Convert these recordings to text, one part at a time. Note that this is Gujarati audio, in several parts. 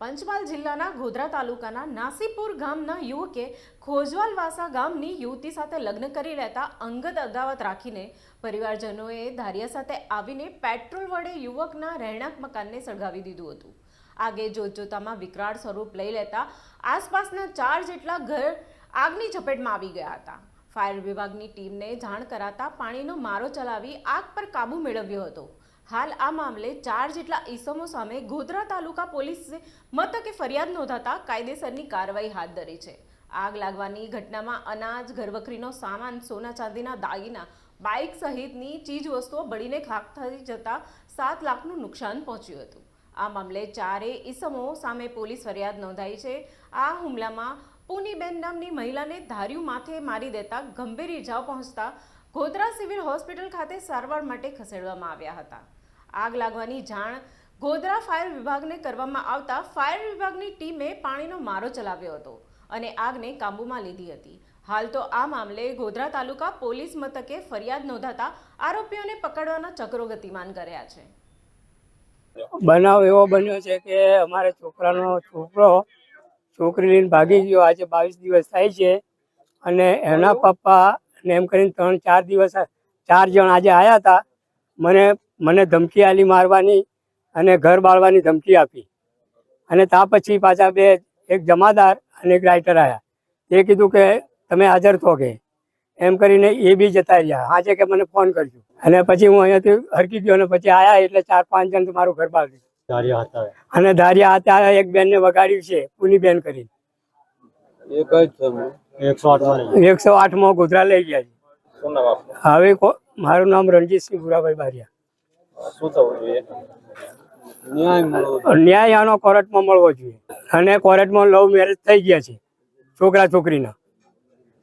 પંચમહાલ જિલ્લાના ગોધરા તાલુકાના નાસીપુર ગામના યુવકે ખોજવાલવાસા ગામની યુવતી સાથે લગ્ન કરી લેતા અંગત અદાવત રાખીને પરિવારજનોએ ધારિયા સાથે આવીને પેટ્રોલ વડે યુવકના રહેણાંક મકાનને સળગાવી દીધું હતું. આગે જોતજોતામાં વિકરાળ સ્વરૂપ લઈ લેતા આસપાસના ચાર જેટલા ઘર આગની ઝપેટમાં આવી ગયા હતા. ફાયર વિભાગની ટીમને જાણ કરાતા પાણીનો મારો ચલાવી આગ પર કાબુ મેળવ્યો હતો. હાલ આ મામલે ચાર જેટલા ઈસમો સામે ગોધરા તાલુકા પોલીસ મથકે ફરિયાદ નોંધાતા કાયદેસરની કાર્યવાહી હાથ ધરી છે. આગ લાગવાની ઘટનામાં અનાજ, ઘરવખરીનો સામાન, સોના ચાંદીના દાગીના, બાઇક સહિતની ચીજવસ્તુઓ બળીને ખાક થઈ જતા સાત લાખનું નુકસાન પહોંચ્યું હતું. આ મામલે ચારે ઈસમો સામે પોલીસ ફરિયાદ નોંધાઈ છે. આ હુમલામાં પૂનીબેન નામની મહિલાને ધાર્યું માથે મારી દેતા ગંભીર ઇજાઓ પહોંચતા ગોધરા સિવિલ હોસ્પિટલ ખાતે સારવાર માટે ખસેડવામાં આવ્યા હતા. આગ લાગવાની જાણ ગોધરા ફાયર વિભાગને કરવામાં આવતા ફાયર વિભાગની ટીમે પાણીનો મારો ચલાવ્યો હતો અને આગને કાબૂમાં લીધી હતી. હાલ તો આ મામલે ગોધરા તાલુકા પોલીસ મથકે ફરિયાદ નોંધાતા આરોપીઓને પકડવાના ચક્રો ગતિમાન કર્યા છે. બનાવ એવો બન્યો છે કે અમારે છોકરાનો છોકરો છોકરી લઈને ભાગી ગયો. આજે બાવીસ દિવસ થાય છે અને એના પપ્પા ને એમ કરીને ત્રણ ચાર દિવસ ચાર જણ આજે આવ્યા હતા. મને મને ધમકી આલી મારવાની અને ઘર બાળવાની ધમકી આપી. અને તા પછી પાછા બે એક જમાદાર અને એક રાઇટર આવ્યા એ કીધું કે તમે હાજર થો કે. એમ કરીને એ બી જતા રહ્યા. આજે કે મને ફોન કરજો. અને પછી હું અહીંયાથી હરકી ગયો અને પછી આયા એટલે ચાર પાંચ જણ તો મારું ઘર બાળ્યું અને ધારિયા હતા એક બેન ને વગાડ્યું છે પુનીબેન કરી એ એકસો આઠમાં ગોધરા લઈ ગયા છે. શું નામ આપનું? હવે મારું નામ રણજીતસિંહ ભુરાભાઈ બારિયા. જોઈએ? ન્યાય મળવો ન્યાય આનો કોર્ટમાં મળવો જોઈએ. અને કોર્ટમાં લવ મેરેજ થઈ ગયા છે છોકરા છોકરીના.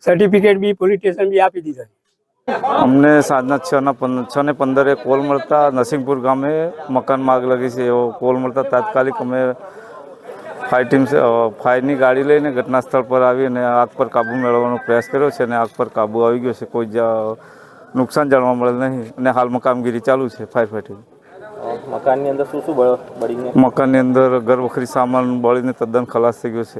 સર્ટિફિકેટ બી પોલીસ સ્ટેશન બી આપી દીધા અમને સાંજના છ ના પંદર છ ને પંદરે કોલ મળતા નરસિંહપુર ગામે મકાનમાં આગ લાગી છે એવો કોલ મળતા તાત્કાલિક અમે ફાયર ટીમ ફાયરની ગાડી લઈને ઘટના સ્થળ પર આવી અને આગ પર કાબુ મેળવવાનો પ્રયાસ કર્યો છે અને આગ પર કાબુ આવી ગયો છે. કોઈ જ નુકસાન જાણવા મળેલ નહીં અને હાલમાં કામગીરી ચાલુ છે ફાયર ફાઇટિંગ મકાનની અંદર શું શું બળીને? મકાનની અંદર ઘરવખરી સામાન બળીને તદ્દન ખલાસ થઈ ગયો છે.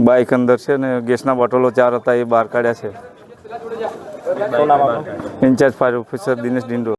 બાઇક અંદર છે ને ગેસના બોટલો ચાર હતા એ બહાર કાઢ્યા છે. In charge fire officer Dinesh Dindo